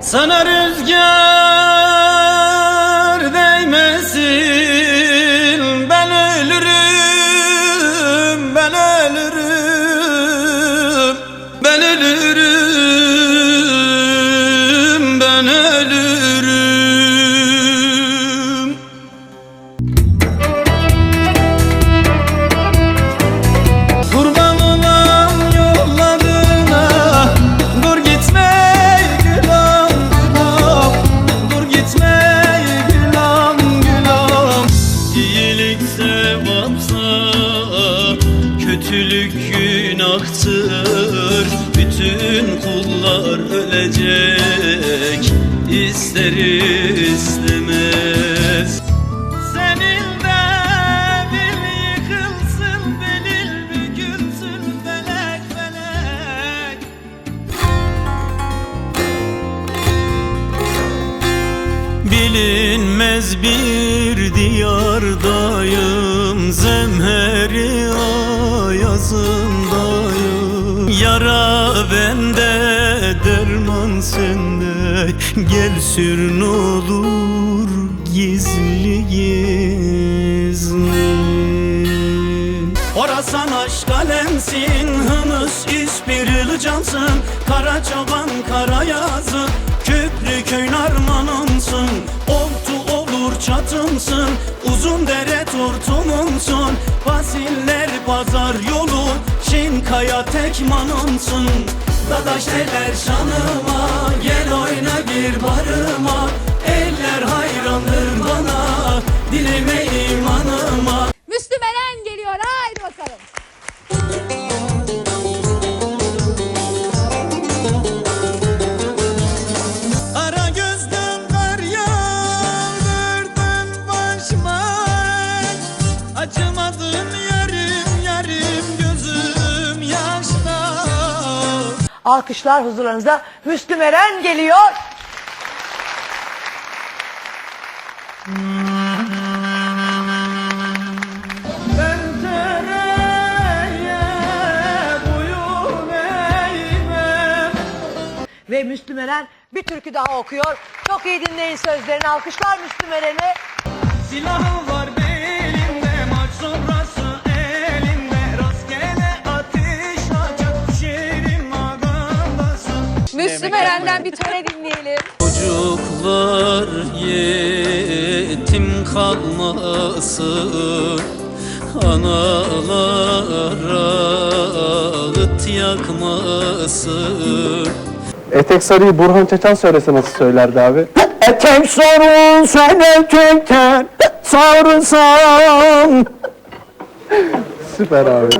Sana rüzgar Kötülük günahtır Bütün kullar ölecek. İster istemez. Seninle dil yıkılsın, belil bükülsün felek felek? Bilinmez bir diyardayım Zemheri ayazındayım Yara bende derman sende. Gel sür ne olur gizli gizli. Orasan aşk alemsin Hınız ispirili cansın. Kara çoban kara yazı Pazar yolu Şinkaya tekmanımsın. Dadaş neler şanıma Gel oyna bir barıma. Eller hayrandır bana Dilime Alkışlar huzurlarınıza Müslüm Eren geliyor. Ve Müslüm Eren bir türkü daha okuyor. Çok iyi dinleyin sözlerini. Alkışlar Müslüm Eren'i. Silahım var Müslüm Eren'den bir tane dinleyelim. Çocuklar yetim kalmasın Analar ağıt yakmasın Etek Sarı'yı Burhan Çeçen söylese nasıl söylerdi abi? Etek sorun sen etekten sarılsan Süper abi.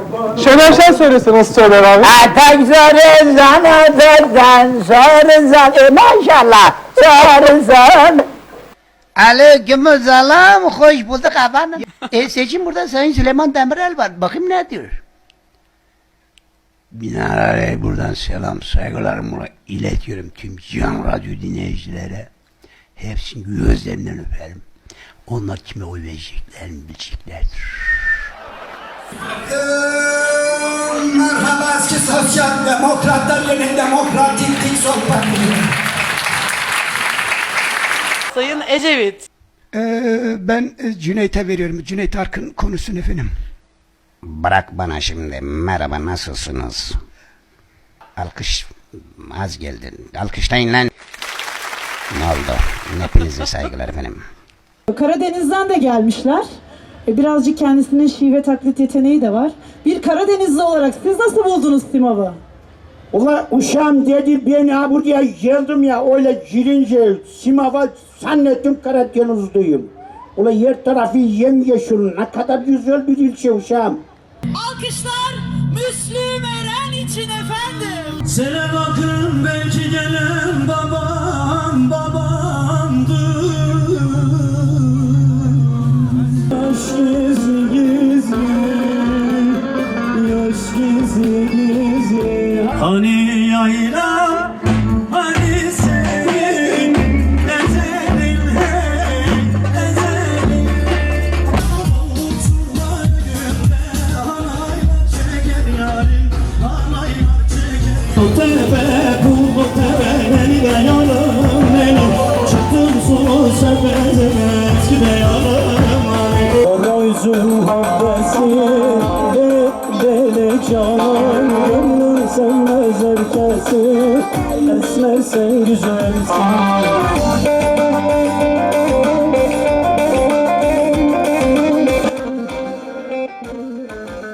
Şener Şen söylese nasıl söyler abi? Etek sarılsan etekten sarılsan E maşallah sarılsan Aleykümselam, hoş bulduk efendim. e, seçim burada Sayın Süleyman Demirel var. Bakayım ne diyor? Binaenaleyh buradan selam, saygılarımı iletiyorum tüm Cihan Radyo dinleyicilere. Hepsini gözlerinden öperim. Onlar kime oy vereceklerini bileceklerdir. Merhaba eski sosyal demokratlar yeni demokratik dik sol parti. Sayın Ecevit. Ee, ben e, Cüneyt'e veriyorum. Cüneyt Arkın konusunu efendim. Bırak bana şimdi. Merhaba nasılsınız? Alkış az geldin. Alkışlayın lan. Ne oldu? Hepinize saygılar efendim. Karadeniz'den de gelmişler. E, Birazcık kendisinin şive taklit yeteneği de var. Bir Karadenizli olarak siz nasıl buldunuz Simav'ı? Ula uşağım dedi ben ha buraya geldim ya öyle girince Simav'a zannettim Karadenizliyim. Ula yer tarafı yemyeşil ne kadar güzel bir ilçe uşağım. Alkışlar Müslüm Eren için efendim. Sene bakın belki gelen babam babamdır tepe kulluk tepe de yanım beni Çıktım su sefez eskide yanım. Arayüzü muhabbesi deli canım. Gönlüm sevmez herkesi Esmersen güzelsin.